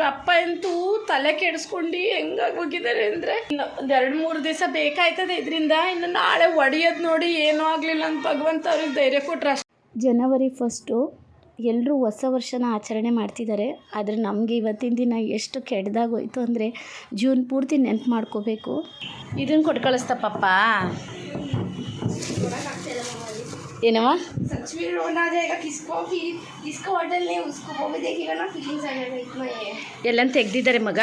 ಇವ್ರ ಅಪ್ಪ ಅಂತೂ ತಲೆ ಕೆಡಿಸ್ಕೊಂಡು ಹೆಂಗಾಗಿ ಹೋಗಿದ್ದಾರೆ ಅಂದರೆ ಒಂದು ಎರಡು ಮೂರು ದಿವಸ ಬೇಕಾಯ್ತದೆ ಇದರಿಂದ. ಇನ್ನು ನಾಳೆ ಒಡೆಯೋದು ನೋಡಿ ಏನೂ ಆಗಲಿಲ್ಲ ಅಂತ ಭಗವಂತ ಅವ್ರಿಗೆ ಧೈರ್ಯ ಕೊಟ್ರೆ ಅಷ್ಟೇ. ಜನವರಿ ಫಸ್ಟು ಎಲ್ಲರೂ ಹೊಸ ವರ್ಷನ ಆಚರಣೆ ಮಾಡ್ತಿದ್ದಾರೆ. ಆದರೆ ನಮಗೆ ಇವತ್ತಿನ ದಿನ ಎಷ್ಟು ಕೆಡ್ದಾಗೋಯ್ತು ಅಂದರೆ ಜೂನ್ ಪೂರ್ತಿ ನೆನ್ಪು ಮಾಡ್ಕೋಬೇಕು. ಇದನ್ನು ಕೊಟ್ಟು ಕಳಿಸ್ತಾ ಪಪ್ಪ ಏನವ सच में रोना आ जाएगा किसको फिर जिसको ऑर्डर नहीं उसको वो भी देखेगा ना फीलिंग्स आ जाएगा इतना ये ಎಲ್ಲಂತ ತೆಗ್ದಿದ್ದಾರೆ ಮಗ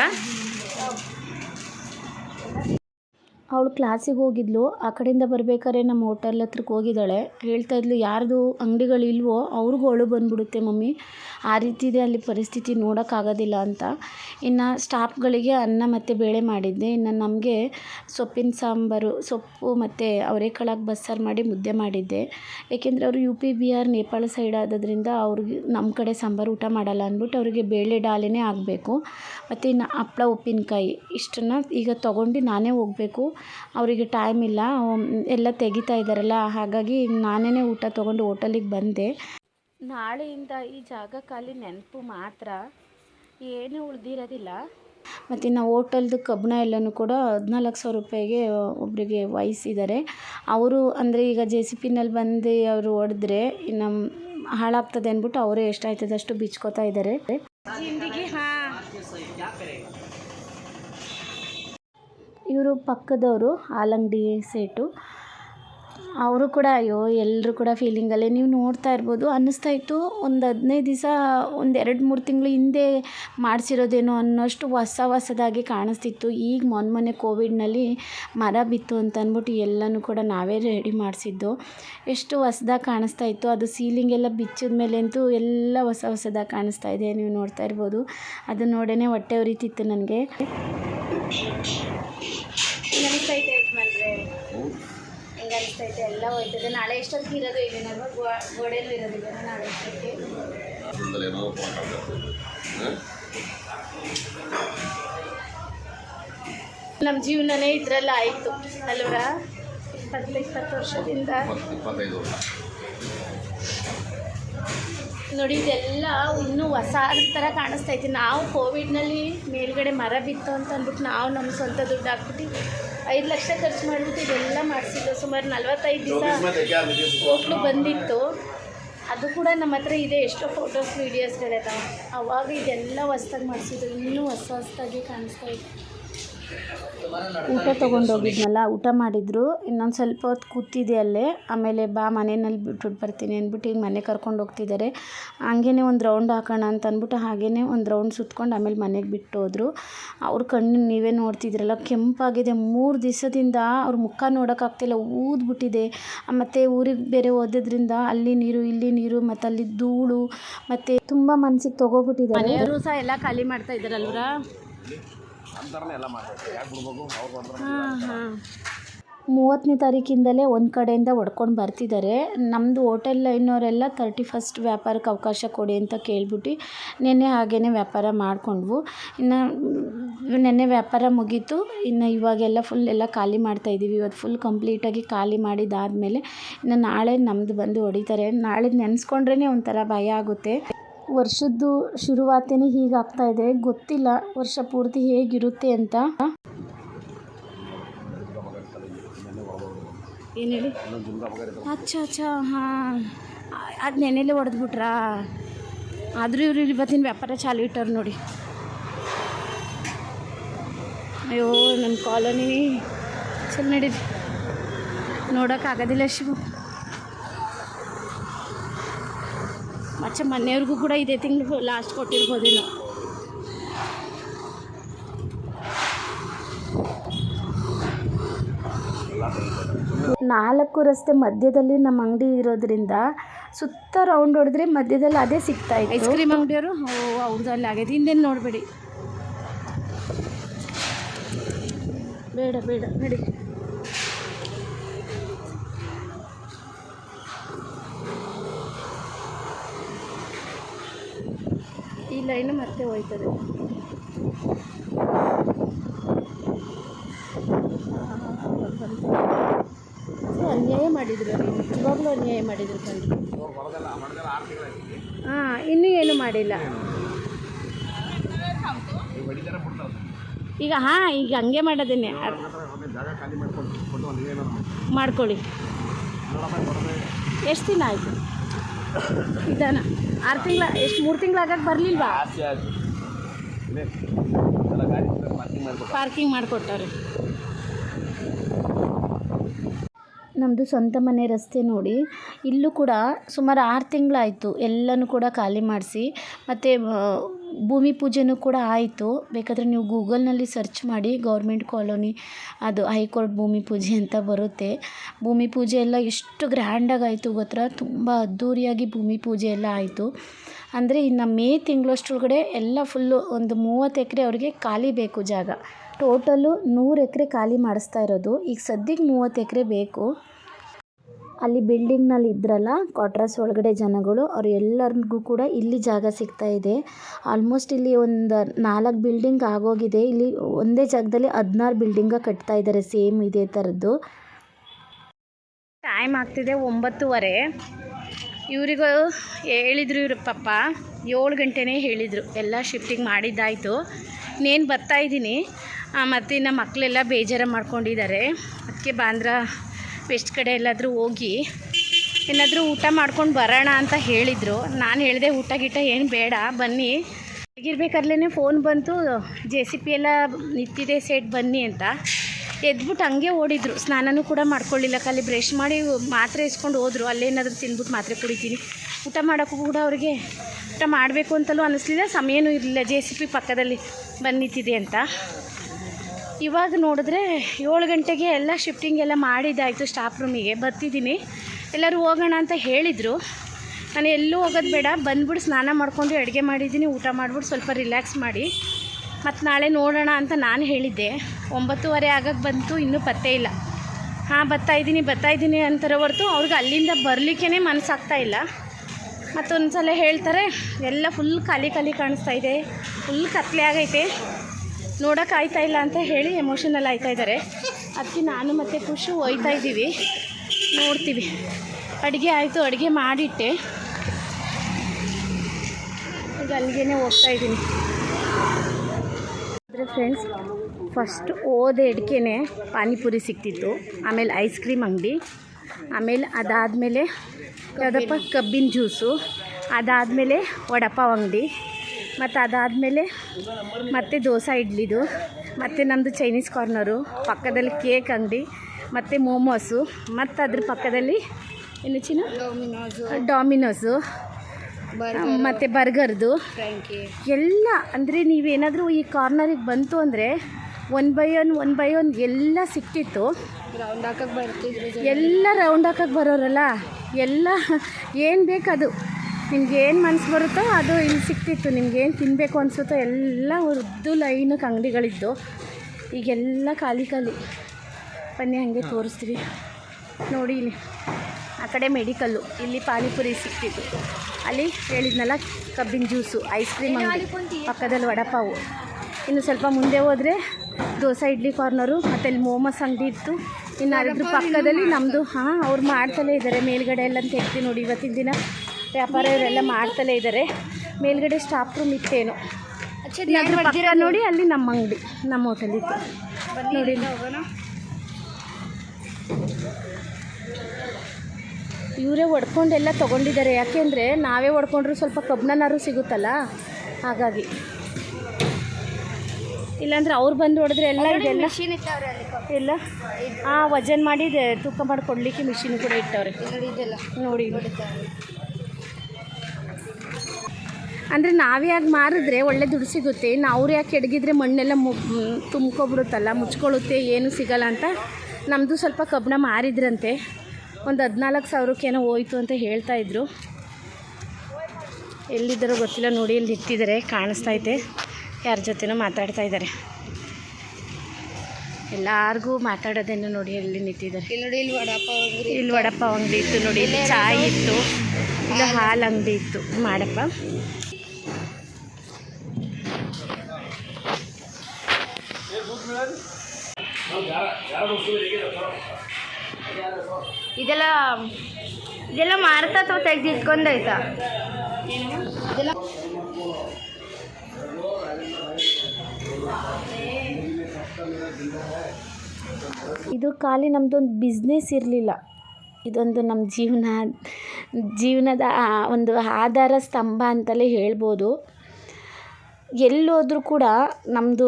ಅವಳು ಕ್ಲಾಸಿಗೆ ಹೋಗಿದ್ಲು ಆ ಕಡೆಯಿಂದ ಬರ್ಬೇಕಾದ್ರೆ ನಮ್ಮ ಹೋಟೆಲ್ ಹತ್ರಕ್ಕೆ ಹೋಗಿದ್ದಾಳೆ ಹೇಳ್ತಾ ಇದ್ಲು ಯಾರ್ದು ಅಂಗಡಿಗಳಿಲ್ವೋ ಅವ್ರಿಗೂ ಅಳು ಬಂದ್ಬಿಡುತ್ತೆ ಮಮ್ಮಿ ಆ ರೀತಿ ಇದೆ, ಅಲ್ಲಿ ಪರಿಸ್ಥಿತಿ ನೋಡೋಕ್ಕಾಗೋದಿಲ್ಲ ಅಂತ. ಇನ್ನು ಸ್ಟಾಫ್ಗಳಿಗೆ ಅನ್ನ ಮತ್ತು ಬೇಳೆ ಮಾಡಿದ್ದೆ. ಇನ್ನು ನಮಗೆ ಸೊಪ್ಪಿನ ಸಾಂಬಾರು, ಸೊಪ್ಪು ಮತ್ತು ಅವರೆಕಾಳಾಗಿ ಬಸ್ಸಾರು ಮಾಡಿ ಮುದ್ದೆ ಮಾಡಿದ್ದೆ. ಏಕೆಂದರೆ ಅವರು U P Bihar Nepal side ಆದದ್ರಿಂದ ಅವ್ರಿಗೆ ನಮ್ಮ ಕಡೆ ಸಾಂಬಾರು ಊಟ ಮಾಡಲ್ಲ ಅಂದ್ಬಿಟ್ಟು ಅವರಿಗೆ ಬೇಳೆ ಡಾಲಿನೇ ಆಗಬೇಕು. ಮತ್ತು ಇನ್ನು ಹಪ್ಳ, ಉಪ್ಪಿನಕಾಯಿ ಇಷ್ಟನ್ನು ಈಗ ತೊಗೊಂಡು ನಾನೇ ಹೋಗಬೇಕು. ಅವರಿಗೆ ಟೈಮ್ ಇಲ್ಲ. ಎಲ್ಲ ತೆಗಿತಾ ಇದ್ದಾರಲ್ಲ ಹಾಗಾಗಿ ನಾನೇ ಊಟ ತೊಗೊಂಡು ಓಟಲಿಗೆ ಬಂದೆ. ನಾಳೆಯಿಂದ ಈ ಜಾಗ ಖಾಲಿ ನೆನಪು ಮಾತ್ರ. ಏನೂ ಉಳಿದಿರೋದಿಲ್ಲ. ಮತ್ತು ನಾವು ಹೋಟೆಲ್ದು ಕಬ್ಬಣ ಎಲ್ಲನೂ ಕೂಡ ಹದಿನಾಲ್ಕು ಸಾವಿರ ರೂಪಾಯಿಗೆ ಒಬ್ಬರಿಗೆ ವಹಿಸಿದ್ದಾರೆ ಅವರು ಅಂದರೆ ಈಗ ಜೆ ಸಿ ಪಿನಲ್ಲಿ ಬಂದು ಅವರು ಹೊಡೆದ್ರೆ ಇನ್ನು ಹಾಳಾಗ್ತದೆ ಅಂದ್ಬಿಟ್ಟು ಅವರೇ ಎಷ್ಟಾಯ್ತದಷ್ಟು ಬಿಚ್ಕೋತಾ ಇದ್ದಾರೆ ಇವರು ಪಕ್ಕದವರು ಹಾಲಂಗಡಿ ಸೇಟು. ಅವರು ಕೂಡ, ಅಯ್ಯೋ ಎಲ್ಲರೂ ಕೂಡ ಫೀಲಿಂಗಲ್ಲೇ ನೀವು ನೋಡ್ತಾ ಇರ್ಬೋದು. ಅನ್ನಿಸ್ತಾ ಇತ್ತು, ಒಂದು ಹದಿನೈದು ದಿವಸ, ಒಂದು ಎರಡು ಮೂರು ತಿಂಗಳು ಹಿಂದೆ ಮಾಡಿಸಿರೋದೇನೋ ಅನ್ನೋಷ್ಟು ಹೊಸ ಹೊಸದಾಗಿ ಕಾಣಿಸ್ತಿತ್ತು. ಈಗ ಮೊನ್ನೆ ಮೊನ್ನೆ ಕೋವಿಡ್ನಲ್ಲಿ ಮರ ಬಿತ್ತು ಅಂತ ಅಂದ್ಬಿಟ್ಟು ಎಲ್ಲನೂ ಕೂಡ ನಾವೇ ರೆಡಿ ಮಾಡಿಸಿದ್ದು. ಎಷ್ಟು ಹೊಸದಾಗಿ ಕಾಣಿಸ್ತಾ ಇತ್ತು, ಅದು ಸೀಲಿಂಗ್ ಎಲ್ಲ ಬಿಚ್ಚಿದ ಮೇಲೆ ಅಂತೂ ಎಲ್ಲ ಹೊಸ ಹೊಸದಾಗಿ ಕಾಣಿಸ್ತಾ ಇದೆ, ನೀವು ನೋಡ್ತಾ ಇರ್ಬೋದು. ಅದು ನೋಡೇ ಹೊಟ್ಟೆ ಉರಿತಿತ್ತು ನನಗೆ. ಅನಿಸ್ತೈತೆ ಎಲ್ಲ ಹೋಯ್ತದೆ. ನಾಳೆ ಎಷ್ಟೊತ್ತಿಗೆ ಇರೋದು ಇದೇನಲ್ವ ಗೋಡೆಯಲ್ಲಿ ಇರೋದಿಲ್ಲ ನಾಳೆ ಎಷ್ಟೊತ್ತಿಗೆ? ನಮ್ಮ ಜೀವನನೇ ಇದ್ರಲ್ಲ ಆಯಿತು ಅಲ್ವರ ಇಪ್ಪತ್ತು ಇಪ್ಪತ್ತು ವರ್ಷದಿಂದ. ನೋಡಿ ಇದೆಲ್ಲ ಇನ್ನೂ ಹೊಸ ಥರ ಕಾಣಿಸ್ತಾ ಇತ್ತು. ನಾವು ಕೋವಿಡ್ನಲ್ಲಿ ಮೇಲ್ಗಡೆ ಮರ ಬಿತ್ತು ಅಂತ ಅಂದ್ಬಿಟ್ಟು ನಾವು ನಮ್ಮ ಸ್ವಂತ ದುಡ್ಡು ಹಾಕ್ಬಿಟ್ಟು ಐದು ಲಕ್ಷ ಖರ್ಚು ಮಾಡಿಬಿಟ್ಟು ಇದೆಲ್ಲ ಮಾಡಿಸಿದ್ದು ಸುಮಾರು ನಲ್ವತ್ತೈದು ದಿವಸ ಹೋಟ್ಲು ಬಂದಿತ್ತು. ಅದು ಕೂಡ ನಮ್ಮ ಹತ್ರ ಇದೆ ಎಷ್ಟೋ ಫೋಟೋಸ್ ವೀಡಿಯೋಸ್ಗಳಿದಾವೆ ಅವಾಗ ಇದೆಲ್ಲ ಹೊಸ್ದಾಗಿ ಮಾಡಿಸಿದ್ರು ಇನ್ನೂ ಹೊಸ ಹೊಸದಾಗಿ ಕಾಣಿಸ್ತಾ ಇತ್ತು ಊಟ ತೊಗೊಂಡೋಗಿದ್ನಲ್ಲ, ಊಟ ಮಾಡಿದ್ರು. ಇನ್ನೊಂದು ಸ್ವಲ್ಪ ಹೊತ್ತು ಕೂತಿದ್ದೆ ಅಲ್ಲೇ. ಆಮೇಲೆ ಬಾ, ಮನೆಯಲ್ಲಿ ಬಿಟ್ಬಿಟ್ಟು ಬರ್ತೀನಿ ಅಂದ್ಬಿಟ್ಟು ಈಗ ಮನೆ ಕರ್ಕೊಂಡು ಹೋಗ್ತಿದ್ದಾರೆ. ಹಂಗೇ ಒಂದು ರೌಂಡ್ ಹಾಕೋಣ ಅಂತ ಅಂದ್ಬಿಟ್ಟು ಹಾಗೇ ಒಂದು ರೌಂಡ್ ಸುತ್ಕೊಂಡು ಆಮೇಲೆ ಮನೆಗೆ ಬಿಟ್ಟು ಹೋದರು ಅವ್ರ ಕಣ್ಣು ನೀವೇ ನೋಡ್ತಿದ್ರಲ್ಲ, ಕೆಂಪಾಗಿದೆ. ಮೂರು ದಿವಸದಿಂದ ಅವ್ರ ಮುಖ ನೋಡೋಕ್ಕಾಗ್ತಿಲ್ಲ ಊದ್ಬಿಟ್ಟಿದೆ. ಮತ್ತು ಊರಿಗೆ ಬೇರೆ ಓದೋದ್ರಿಂದ ಅಲ್ಲಿ ನೀರು, ಇಲ್ಲಿ ನೀರು, ಮತ್ತು ಅಲ್ಲಿ ಧೂಳು, ಮತ್ತು ತುಂಬ ಮನಸ್ಸಿಗೆ ತಗೋಬಿಟ್ಟಿದ್ದಾರೆ ಮನೆಯವರು ಸಹ ಎಲ್ಲ ಖಾಲಿ ಮಾಡ್ತಾ ಇದ್ದಾರಲ್ವ್ರ? ಹಾಂ ಹಾಂ. ಮೂವತ್ತನೇ ತಾರೀಕಿಂದಲೇ ಒಂದು ಕಡೆಯಿಂದ ಹೊಡ್ಕೊಂಡು ಬರ್ತಿದ್ದಾರೆ ನಮ್ಮದು ಹೋಟೆಲ್ ಲೈನವರೆಲ್ಲ ತರ್ಟಿ ಫಸ್ಟ್ ವ್ಯಾಪಾರಕ್ಕೆ ಅವಕಾಶ ಕೊಡಿ ಅಂತ ಕೇಳ್ಬಿಟ್ಟು ನೆನ್ನೆ ಹಾಗೇ ವ್ಯಾಪಾರ ಮಾಡಿಕೊಂಡ್ವು. ಇನ್ನು ನೆನ್ನೆ ವ್ಯಾಪಾರ ಮುಗೀತು. ಇನ್ನು ಇವಾಗೆಲ್ಲ ಫುಲ್ ಎಲ್ಲ ಖಾಲಿ ಮಾಡ್ತಾ ಇದ್ದೀವಿ ಇವತ್ತು ಫುಲ್ ಕಂಪ್ಲೀಟಾಗಿ ಖಾಲಿ ಮಾಡಿದಾದಮೇಲೆ ಇನ್ನು ನಾಳೆ ನಮ್ಮದು ಬಂದು ಹೊಡಿತಾರೆ. ನಾಳೆ ನೆನೆಸ್ಕೊಂಡ್ರೇ ಒಂಥರ ಭಯ ಆಗುತ್ತೆ. ವರ್ಷದ್ದು ಶುರುವಾತೇ ಹೀಗಾಗ್ತಾ ಇದೆ. ಗೊತ್ತಿಲ್ಲ ವರ್ಷ ಪೂರ್ತಿ ಹೇಗಿರುತ್ತೆ ಅಂತ. ಏನು ಹೇಳಿ? ಅಚ್ಚ ಅಚ್ಚ ಹಾಂ. ಅದು ನೆನೆಲೆ ಹೊಡೆದ್ಬಿಟ್ರಾ ಆದರೂ ಇವರು ಇವತ್ತಿನ ವ್ಯಾಪಾರ ಚಾಲು ಇಟ್ಟರು ನೋಡಿ. ಅಯ್ಯೋ ನಮ್ಮ ಕಾಲೋನಿ. ಚಲ್ ನಡೀರಿ. ನೋಡೋಕ್ಕಾಗೋದಿಲ್ಲ ಶಿವು. ಮಚ್ಚ ಮನೆಯವ್ರಿಗೂ ಕೂಡ ಇದೇ ತಿಂಗಳು ಲಾಸ್ಟ್ ಕೊಟ್ಟಿರ್ಬೋದೇನೋ ನಾಲ್ಕು ರಸ್ತೆ ಮಧ್ಯದಲ್ಲಿ ನಮ್ಮ ಅಂಗಡಿ ಇರೋದ್ರಿಂದ ಸುತ್ತ ರೌಂಡ್ ಹೊಡೆದ್ರೆ ಮಧ್ಯದಲ್ಲಿ ಅದೇ ಸಿಗ್ತಾ ಇದೆ ಐಸ್ ಕ್ರೀಮ್ ಅಂಗಡಿಯವರು ಅವ್ರದ್ದು ಅಲ್ಲಿ ಆಗೈತೆ ಹಿಂದೇನು ನೋಡಬೇಡಿ. ಬೇಡ ಬೇಡ ನಡಿ. ಈ ಲೈನು ಮತ್ತೆ ಹೋಯ್ತದೆ. ಅನ್ಯಾಯ ಮಾಡಿದ್ರು ಇವಾಗಲೂ ಅನ್ಯಾಯ ಮಾಡಿದ್ರು ಕಣ್ರಿ ಹಾಂ ಇನ್ನೂ ಏನು ಮಾಡಿಲ್ಲ. ಈಗ ಹಾಂ, ಈಗ ಹಂಗೆ ಮಾಡೋದೇನೆ. ಮಾಡ್ಕೊಳ್ಳಿ. ಎಷ್ಟು ದಿನ ಆಯಿತು? ಇದಾನ ಆರು ತಿಂಗಳ ಎಷ್ಟು ಮೂರು ತಿಂಗಳಾಗಕ್ಕೆ ಬರಲಿಲ್ವಾ? ಪಾರ್ಕಿಂಗ್ ಮಾಡಿಕೊಟ್ಟವ್ರೆ. ನಮ್ಮದು ಸ್ವಂತ ಮನೆ ರಸ್ತೆ ನೋಡಿ. ಇಲ್ಲೂ ಕೂಡ ಸುಮಾರು ಆರು ತಿಂಗಳಾಯಿತು ಎಲ್ಲನೂ ಕೂಡ ಖಾಲಿ ಮಾಡಿಸಿ. ಮತ್ತು ಭೂಮಿ ಪೂಜೆನೂ ಕೂಡ ಆಯಿತು. ಬೇಕಾದರೆ ನೀವು ಗೂಗಲ್ನಲ್ಲಿ ಸರ್ಚ್ ಮಾಡಿ ಗೌರ್ಮೆಂಟ್ ಕಾಲೋನಿ, ಅದು ಹೈಕೋರ್ಟ್ ಭೂಮಿ ಪೂಜೆ ಅಂತ ಬರುತ್ತೆ. ಭೂಮಿ ಪೂಜೆ ಎಲ್ಲ ಎಷ್ಟು ಗ್ರ್ಯಾಂಡಾಗಿ ಆಯಿತು ಗೊತ್ತಾ? ತುಂಬ ಅದ್ಧೂರಿಯಾಗಿ ಭೂಮಿ ಪೂಜೆ ಎಲ್ಲ ಆಯಿತು. ಅಂದರೆ ಇನ್ನು ಮೇ ತಿಂಗಳಷ್ಟರೊಳಗಡೆ ಎಲ್ಲ ಫುಲ್ಲು ಒಂದು ಮೂವತ್ತು ಎಕರೆ ಅವರಿಗೆ ಖಾಲಿ ಬೇಕು ಜಾಗ. ಟೋಟಲ್ಲು ನೂರು ಎಕರೆ ಖಾಲಿ ಮಾಡಿಸ್ತಾ ಇರೋದು. ಈಗ ಸದ್ಯಕ್ಕೆ ಮೂವತ್ತು ಎಕರೆ ಬೇಕು. ಅಲ್ಲಿ ಬಿಲ್ಡಿಂಗ್ನಲ್ಲಿ ಇದ್ರಲ್ಲ ಕ್ವಾಟ್ರಸ್ ಒಳಗಡೆ ಜನಗಳು, ಅವ್ರು ಎಲ್ಲರಿಗೂ ಕೂಡ ಇಲ್ಲಿ ಜಾಗ ಸಿಗ್ತಾ ಇದೆ. ಆಲ್ಮೋಸ್ಟ್ ಇಲ್ಲಿ ಒಂದು ನಾಲ್ಕು ಬಿಲ್ಡಿಂಗ್ ಆಗೋಗಿದೆ. ಇಲ್ಲಿ ಒಂದೇ ಜಾಗದಲ್ಲಿ ಹದಿನಾರು ಬಿಲ್ಡಿಂಗ ಕಟ್ತಾ ಇದ್ದಾರೆ ಸೇಮ್ ಇದೇ ಥರದ್ದು ಟೈಮ್ ಆಗ್ತಿದೆ ಒಂಬತ್ತುವರೆ. ಇವರಿಗೂ ಹೇಳಿದ್ರು ಇವರು ಪಾಪ. ಏಳು ಗಂಟೆನೇ ಹೇಳಿದರು. ಎಲ್ಲ ಶಿಫ್ಟಿಂಗ್ ಮಾಡಿದ್ದಾಯಿತು. ಇನ್ನೇನು ಬರ್ತಾ ಇದ್ದೀನಿ. ಮತ್ತು ನಮ್ಮ ಮಕ್ಕಳೆಲ್ಲ ಬೇಜಾರ ಮಾಡ್ಕೊಂಡಿದ್ದಾರೆ. ಅದಕ್ಕೆ ಬಾಂದ್ರ ವೆಸ್ಟ್ ಕಡೆ ಎಲ್ಲಾದರೂ ಹೋಗಿ ಏನಾದರೂ ಊಟ ಮಾಡ್ಕೊಂಡು ಬರೋಣ ಅಂತ ಹೇಳಿದರು. ನಾನು ಹೇಳಿದೆ ಊಟ ಗೀಟ ಏನು ಬೇಡ, ಬನ್ನಿ. ಹೇಗಿರ್ಬೇಕಾದ್ಲೇ ಫೋನ್ ಬಂತು ಜೆ ಸಿ ಪಿ ಎಲ್ಲ ನಿಂತಿದೆ ಸೆಟ್ ಬನ್ನಿ ಅಂತ. ಎದ್ಬಿಟ್ಟು ಹಂಗೆ ಓಡಿದ್ರು. ಸ್ನಾನನೂ ಕೂಡ ಮಾಡ್ಕೊಳ್ಳಿಲ್ಲ, ಖಾಲಿ ಬ್ರಷ್ ಮಾಡಿ ಮಾತ್ರೆ ಇಸ್ಕೊಂಡು ಹೋದ್ರು. ಅಲ್ಲೇನಾದರೂ ತಿಂದ್ಬಿಟ್ಟು ಮಾತ್ರೆ ಕುಡಿತೀನಿ. ಊಟ ಮಾಡೋಕ್ಕೂ ಕೂಡ ಅವ್ರಿಗೆ ಊಟ ಮಾಡಬೇಕು ಅಂತಲೂ ಅನ್ನಿಸ್ಲಿಲ್ಲ ಸಮಯನೂ ಇರಲಿಲ್ಲ. ಜೆ ಸಿ ಪಿ ಪಕ್ಕದಲ್ಲಿ ಬಂದು ನಿಂತಿದೆ ಅಂತ. ಇವಾಗ ನೋಡಿದ್ರೆ ಏಳು ಗಂಟೆಗೆ ಎಲ್ಲ ಶಿಫ್ಟಿಂಗ್ ಎಲ್ಲ ಮಾಡಿದ್ದಾಯಿತು ಸ್ಟಾಫ್ ರೂಮಿಗೆ ಬರ್ತಿದ್ದೀನಿ. ಎಲ್ಲರೂ ಹೋಗೋಣ ಅಂತ ಹೇಳಿದರು. ನಾನು ಎಲ್ಲೂ ಹೋಗೋದು ಬೇಡ. ಬಂದ್ಬಿಟ್ಟು ಸ್ನಾನ ಮಾಡಿಕೊಂಡು ಅಡುಗೆ ಮಾಡಿದ್ದೀನಿ, ಊಟ ಮಾಡಿಬಿಟ್ಟು ಸ್ವಲ್ಪ ರಿಲ್ಯಾಕ್ಸ್ ಮಾಡಿ. ಮತ್ತು ನಾಳೆ ನೋಡೋಣ ಅಂತ ನಾನು ಹೇಳಿದ್ದೆ. ಒಂಬತ್ತುವರೆ ಆಗಕ್ಕೆ ಬಂತು, ಇನ್ನೂ ಪತ್ತೆ ಇಲ್ಲ. ಹಾಂ, ಬರ್ತಾ ಇದ್ದೀನಿ ಬರ್ತಾ ಇದ್ದೀನಿ ಅಂತಾರೆ ಹೊರತು ಅವ್ರಿಗೆ ಅಲ್ಲಿಂದ ಬರಲಿಕ್ಕೇ ಮನಸ್ಸಾಗ್ತಾ ಇಲ್ಲ. ಮತ್ತೊಂದು ಸಲ ಹೇಳ್ತಾರೆ, ಎಲ್ಲ ಫುಲ್ ಖಾಲಿ ಖಾಲಿ ಕಾಣಿಸ್ತಾ ಇದೆ. ಫುಲ್ ಕತ್ಲೆ ಆಗೈತೆ. ನೋಡೋಕೆ ಆಯ್ತಾ ಇಲ್ಲ ಅಂತ ಹೇಳಿ ಎಮೋಷನಲ್ ಆಯ್ತಾ ಇದ್ದಾರೆ ಅದಕ್ಕೆ ನಾನು ಮತ್ತು ಖುಷಿ ಹೋಯ್ತಾ ಇದ್ದೀವಿ. ನೋಡ್ತೀವಿ. ಅಡುಗೆ ಆಯಿತು, ಅಡುಗೆ ಮಾಡಿಟ್ಟೆ. ಈಗ ಅಲ್ಲಿಗೆ ಹೋಗ್ತಾ ಇದ್ದೀನಿ. ಅಂದರೆ ಫ್ರೆಂಡ್ಸ್ ಫಸ್ಟ್ ಹೋದ ಅಡಿಕೆನೆ ಪಾನಿಪುರಿ ಸಿಕ್ತಿತ್ತು, ಆಮೇಲೆ ಐಸ್ ಕ್ರೀಮ್ ಅಂಗಡಿ, ಆಮೇಲೆ ಅದಾದಮೇಲೆ ಯಾವುದಪ್ಪ, ಕಬ್ಬಿನ ಜ್ಯೂಸು ಅದಾದಮೇಲೆ ವಡಪಾವ್ ಅಂಗಡಿ. ಮತ್ತು ಅದಾದಮೇಲೆ ಮತ್ತೆ ದೋಸೆ ಇಡ್ಲಿದು ಮತ್ತು ನಮ್ಮದು ಚೈನೀಸ್ ಕಾರ್ನರು ಪಕ್ಕದಲ್ಲಿ ಕೇಕ್ ಅಂಗಡಿ ಮತ್ತು ಮೋಮೋಸು ಮತ್ತು ಅದ್ರ ಪಕ್ಕದಲ್ಲಿ ಏನು ಚಿನ್ನ? ಡಾಮಿನೋಸು ಮತ್ತು ಬರ್ಗರ್ದು. ಎಲ್ಲ ಅಂದರೆ ನೀವೇನಾದರೂ ಈ ಕಾರ್ನರಿಗೆ ಬಂತು ಅಂದರೆ one by one one by one ಎಲ್ಲ ಸಿಕ್ತಿತ್ತು ರೌಂಡ್ ಹಾಕಕ್ಕೆ ಬರ್ತಿದ್ರು ಎಲ್ಲ ರೌಂಡ್ ಹಾಕಕ್ಕೆ ಬರೋರಲ್ಲ? ಎಲ್ಲ ಏನು ಬೇಕದು ನಿಮ್ಗೆ ಏನು ಮನ್ಸು ಬರುತ್ತೋ ಅದು ಇಲ್ಲಿ ಸಿಕ್ತಿತ್ತು. ನಿಮ್ಗೆ ಏನು ತಿನ್ನಬೇಕು ಅನಿಸುತ್ತೋ ಎಲ್ಲ ಉರ್ದು ಲೈನಕ್ಕೆ ಅಂಗಡಿಗಳಿದ್ದು. ಈಗೆಲ್ಲ ಖಾಲಿ ಖಾಲಿ. ಬನ್ನಿ ಹಾಗೆ ತೋರಿಸ್ತೀವಿ. ನೋಡಿ ಇಲ್ಲಿ. ಆ ಕಡೆ ಮೆಡಿಕಲ್ಲು ಇಲ್ಲಿ ಪಾನಿಪುರಿ ಸಿಕ್ತಿತ್ತು. ಅಲ್ಲಿ ಹೇಳಿದ್ನಲ್ಲ ಕಬ್ಬಿನ ಜ್ಯೂಸು ಐಸ್ ಕ್ರೀಮ್ ಅಂಗಡಿ. ಪಕ್ಕದಲ್ಲಿ ವಡಪಾವು. ಇನ್ನು ಸ್ವಲ್ಪ ಮುಂದೆ ಹೋದರೆ ದೋಸೆ ಇಡ್ಲಿ ಕಾರ್ನರು ಮತ್ತು ಅಲ್ಲಿ ಮೋಮೋಸ್ ಅಂಗಡಿ ಇತ್ತು. ಇನ್ನು ಅದ್ರ ಪಕ್ಕದಲ್ಲಿ ನಮ್ಮದು ಹಾಂ ಅವ್ರು ಮಾಡ್ತಲೇ ಇದ್ದಾರೆ. ಮೇಲ್ಗಡೆ ಎಲ್ಲ ತೆಗ್ದು ನೋಡಿ ಇವತ್ತಿನ ದಿನ. ವ್ಯಾಪಾರ ಇವರೆಲ್ಲ ಮಾಡ್ತಲೇ ಇದ್ದಾರೆ. ಮೇಲ್ಗಡೆ ಸ್ಟಾಫ್ ರೂಮ್ ಇತ್ತೇನು. ಇನ್ನು ಅದ್ರ ಪಕ್ಕ ನೋಡಿ ಅಲ್ಲಿ ನಮ್ಮ ಅಂಗಡಿ ನಮ್ಮ ಹೋಟೆಲ್ ಇತ್ತು. ನೋಡಿ. ಇವರೇ ಒಡ್ಕೊಂಡೆಲ್ಲ ತೊಗೊಂಡಿದ್ದಾರೆ. ಯಾಕೆಂದರೆ ನಾವೇ ಒಡ್ಕೊಂಡ್ರು ಸ್ವಲ್ಪ ಕಬ್ಬನಾರು ಸಿಗುತ್ತಲ್ಲ? ಹಾಗಾಗಿ. ಇಲ್ಲಾಂದ್ರೆ ಅವ್ರು ಬಂದು ಹೊಡೆದ್ರೆ ಎಲ್ಲ ಇದೆಲ್ಲ. ಎಲ್ಲ ಹಾಂ ವಜನ್ ಮಾಡಿ ತೂಕ ಮಾಡಿ ಕೊಡಲಿಕ್ಕೆ ಮಿಷಿನ್ ಕೂಡ ಇಟ್ಟವ್ರೆ. ನೋಡಿ ನೋಡಿ. ಅಂದರೆ ನಾವೇ ಆಗಿ ಮಾರಿದ್ರೆ ಒಳ್ಳೆ ದುಡ್ಡು ಸಿಗುತ್ತೆ. ಇನ್ನು ಅವ್ರು ಯಾಕೆ ಎಡಗಿದ್ರೆ ಮಣ್ಣೆಲ್ಲ ಮು ತುಂಬ್ಕೊಬಿಡುತ್ತಲ್ಲ ಮುಚ್ಕೊಳ್ಳುತ್ತೆ ಏನೂ ಸಿಗಲ್ಲ ಅಂತ ನಮ್ಮದು ಸ್ವಲ್ಪ ಕಬ್ಬಣ ಮಾರಿದ್ರಂತೆ. ಒಂದು ಹದಿನಾಲ್ಕು ಸಾವಿರಕ್ಕೇನೋ ಹೋಯ್ತು ಅಂತ ಹೇಳ್ತಾ ಇದ್ರು. ಎಲ್ಲಿದ್ದಾರೋ ಗೊತ್ತಿಲ್ಲ ನೋಡಿ ಇಲ್ಲಿ ನಿಂತಿದ್ದಾರೆ ಕಾಣಿಸ್ತಾ ಐತೆ ಯಾರ ಜೊತೆನೋ ಮಾತಾಡ್ತಾ ಇದ್ದಾರೆ. ಎಲ್ಲಾರ್ಗೂ ಮಾತಾಡೋದೇನು ನೋಡಿ ಎಲ್ಲಿ ನಿಂತಿದ್ದಾರೆ. ಇಲ್ಲಿ ನೋಡಿ ಇಲ್ಲಿ ವಡಪ್ಪ ಅಂಗಡಿ ಇತ್ತು ನೋಡಿ ಇಲ್ಲಿ ಚಾಯ್ ಇತ್ತು ಇಲ್ಲ ಹಾಲು ಅಂಗಡಿ ಇತ್ತು. ಮಾಡಪ್ಪ. ಇದೆಲ್ಲ ಇದೆಲ್ಲ ಮಾರ್ತಾ ಅಥವಾ ತೆಗೆದಿಟ್ಕೊಂಡಾಯ್ತಾ? ಇದೆಲ್ಲ ಇದು ಖಾಲಿ ನಮ್ಮದೊಂದು ಬಿಸ್ನೆಸ್ ಇರಲಿಲ್ಲ. ಇದೊಂದು ನಮ್ಮ ಜೀವನ ಜೀವನದ ಒಂದು ಆಧಾರ ಸ್ತಂಭ ಅಂತಲೇ ಹೇಳ್ಬೋದು. ಎಲ್ಲೋದ್ರೂ ಕೂಡ ನಮ್ಮದು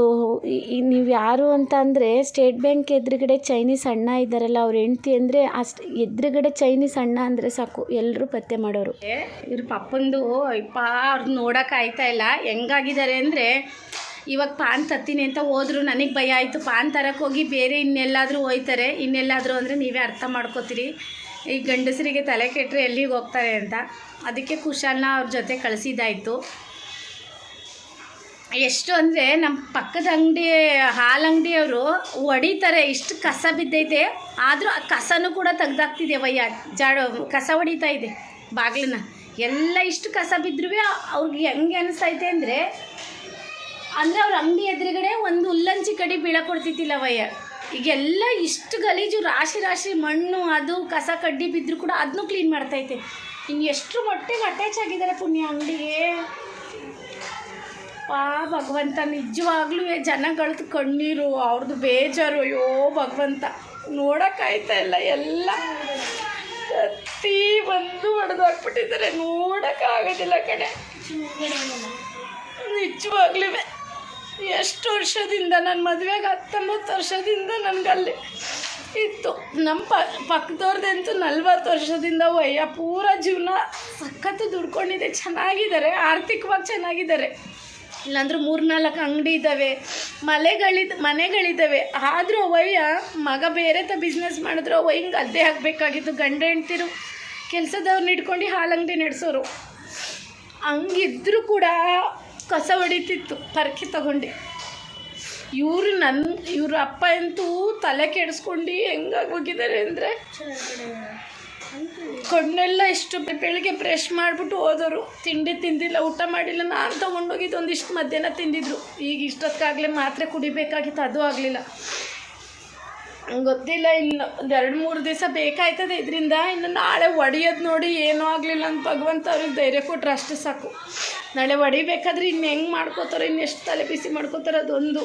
ನೀವು ಯಾರು ಅಂತ ಅಂದರೆ ಸ್ಟೇಟ್ ಬ್ಯಾಂಕ್ ಎದುರುಗಡೆ ಚೈನೀಸ್ ಅಣ್ಣ ಇದ್ದಾರಲ್ಲ ಅವ್ರ ಹೆಂಡ್ತಿ ಅಂದರೆ ಅಷ್ಟು ಎದುರುಗಡೆ ಚೈನೀಸ್ ಅಣ್ಣ ಅಂದರೆ ಸಾಕು ಎಲ್ಲರೂ ಪತ್ತೆ ಮಾಡೋರು. ಇವ್ರ ಪಪ್ಪಂದು ಅಯ್ಯಪ್ಪ ಅವ್ರದ್ದು ನೋಡೋಕೆ ಆಯ್ತಾ ಇಲ್ಲ. ಹೆಂಗಾಗಿದ್ದಾರೆ ಅಂದರೆ ಇವಾಗ ಪಾನ್ ತತ್ತೀನಿ ಅಂತ ಹೋದ್ರು ನನಗೆ ಭಯ ಆಯಿತು. ಪಾನ್ ತರಕ್ಕೆ ಹೋಗಿ ಬೇರೆ ಇನ್ನೆಲ್ಲಾದರೂ ಹೋಯ್ತಾರೆ. ಇನ್ನೆಲ್ಲಾದರೂ ಅಂದರೆ ನೀವೇ ಅರ್ಥ ಮಾಡ್ಕೋತೀರಿ. ಈ ಗಂಡಸರಿಗೆ ತಲೆ ಕೆಟ್ಟರೆ ಎಲ್ಲಿಗೆ ಹೋಗ್ತಾರೆ ಅಂತ. ಅದಕ್ಕೆ ಕುಶಾಲನ್ನ ಅವ್ರ ಜೊತೆ ಕಳಿಸಿದ್ದಾಯಿತು. ಎಷ್ಟು ಅಂದರೆ ನಮ್ಮ ಪಕ್ಕದ ಅಂಗಡಿ, ಹಾಲು ಅಂಗಡಿಯವರು ಹೊಡಿತಾರೆ. ಇಷ್ಟು ಕಸ ಬಿದ್ದೈತೆ. ಆದರೂ ಆ ಕಸನೂ ಕೂಡ ತೆಗ್ದಾಕ್ತಿದ್ದೇವಯ್ಯ ಜಾಡು, ಕಸ ಹೊಡಿತಾ ಇದೆ ಬಾಗಿಲನ್ನ. ಎಲ್ಲ ಇಷ್ಟು ಕಸ ಬಿದ್ದರೂ ಅವ್ರಿಗೆ ಹೆಂಗೆ ಅನಿಸ್ತೈತೆ ಅಂದರೆ ಅಂದರೆ ಅವ್ರ ಅಂಗಡಿ ಎದುರುಗಡೆ ಒಂದು ಉಲ್ಲಂಚಿ ಕಡಿ ಬೀಳಕೊಡ್ತಿದ್ದಿಲ್ಲ ವಯ್ಯ. ಈಗೆಲ್ಲ ಇಷ್ಟು ಗಲೀಜು, ರಾಶಿ ರಾಶಿ ಮಣ್ಣು, ಅದು, ಕಸ, ಕಡ್ಡಿ ಬಿದ್ದರೂ ಕೂಡ ಅದನ್ನೂ ಕ್ಲೀನ್ ಮಾಡ್ತೈತೆ. ಇನ್ನು ಎಷ್ಟು ಮೊಟ್ಟೆಗೆ ಅಟ್ಯಾಚ್ ಆಗಿದ್ದಾರೆ ಪುಣ್ಯ ಅಂಗಡಿಗೆ. ಪಾ ಭಗವಂತ, ನಿಜವಾಗ್ಲೂ ಜನಗಳದ್ದು ಕಣ್ಣೀರು ಅವ್ರದ್ದು ಬೇಜಾರು, ಅಯ್ಯೋ, ಭಗವಂತ. ನೋಡೋಕ್ಕಾಯ್ತಾ ಇಲ್ಲ, ಎಲ್ಲ ಪ್ರತಿ ಒಂದು ಹೊಡೆದಾಕ್ಬಿಟ್ಟಿದ್ದಾರೆ ನೋಡೋಕ್ಕಾಗೋದಿಲ್ಲ ಕಡೆ ನಿಜವಾಗ್ಲೂ ಎಷ್ಟು ವರ್ಷದಿಂದ ನನ್ನ ಮದುವೆಗೆ ಹತ್ತೊಂಬತ್ತು ವರ್ಷದಿಂದ ನನಗಲ್ಲಿ ಇತ್ತು. ನಮ್ಮ ಪ ಪಕ್ಕದವ್ರದ್ದಂತೂ ನಲ್ವತ್ತು ವರ್ಷದಿಂದ ವಯ್ಯ, ಪೂರ ಜೀವನ ಸಖತ್ತು ದುಡ್ಕೊಂಡಿದೆ. ಚೆನ್ನಾಗಿದ್ದಾರೆ, ಆರ್ಥಿಕವಾಗಿ ಚೆನ್ನಾಗಿದ್ದಾರೆ. ಇಲ್ಲಾಂದ್ರೆ ಮೂರ್ನಾಲ್ಕು ಅಂಗಡಿ ಇದ್ದಾವೆ ಮಲೆಗಳಿದ್ ಮನೆಗಳಿದ್ದಾವೆ ಆದರೂ ಅವಯ್ಯ ಮಗ ಬೇರೆ ತ ಬಿಸ್ನೆಸ್ ಮಾಡಿದ್ರು ಅವ ಹಿಂಗೆ ಅದೇ ಆಗಬೇಕಾಗಿತ್ತು. ಗಂಡ ಹೆಂಡ್ತಿರು ಕೆಲಸದವ್ರನ್ನ ಇಟ್ಕೊಂಡು ಹಾಲು ಅಂಗಡಿ ನಡೆಸೋರು. ಹಂಗಿದ್ರು ಕೂಡ ಕಸ ಹೊಡಿತಿತ್ತು, ಪರಕೆ ತಗೊಂಡು. ಇವರು ನನ್ನ ಇವ್ರ ಅಪ್ಪ ಅಂತೂ ತಲೆ ಕೆಡಿಸ್ಕೊಂಡು ಹೆಂಗಾಗಿ ಹೋಗಿದ್ದಾರೆ ಅಂದರೆ ಕಣ್ಣೆಲ್ಲ ಇಷ್ಟು ಬೆಳಗ್ಗೆ ಬ್ರಷ್ ಮಾಡಿಬಿಟ್ಟು ಹೋದವರು ತಿಂಡಿ ತಿಂದಿಲ್ಲ, ಊಟ ಮಾಡಿಲ್ಲ. ನಾನು ತೊಗೊಂಡೋಗಿದ್ದು ಒಂದಿಷ್ಟು ಮಧ್ಯಾಹ್ನ ತಿಂದಿದ್ರು. ಈಗ ಇಷ್ಟೊತ್ತಾಗಲೇ ಮಾತ್ರೆ ಕುಡಿಬೇಕಾಗಿತ್ತು, ಅದು ಆಗಲಿಲ್ಲ. ಗೊತ್ತಿಲ್ಲ, ಇನ್ನು ಒಂದು ಎರಡು ಮೂರು ದಿವಸ ಬೇಕಾಯ್ತದೆ. ಇದರಿಂದ ಇನ್ನು ನಾಳೆ ಒಡೆಯೋದು ನೋಡಿ ಏನೂ ಆಗಲಿಲ್ಲ ಅಂತ ಭಗವಂತ ಅವ್ರಿಗೆ ಧೈರ್ಯ ಕೊಟ್ರೆ, ಅಷ್ಟೇ ಸಾಕು. ನಾಳೆ ಹೊಡಿಬೇಕಾದ್ರೆ ಇನ್ನು ಹೆಂಗೆ ಮಾಡ್ಕೋತಾರೆ, ಇನ್ನು ಎಷ್ಟು ತಲೆ ಬಿಸಿ ಮಾಡ್ಕೋತಾರೆ ಅದೊಂದು.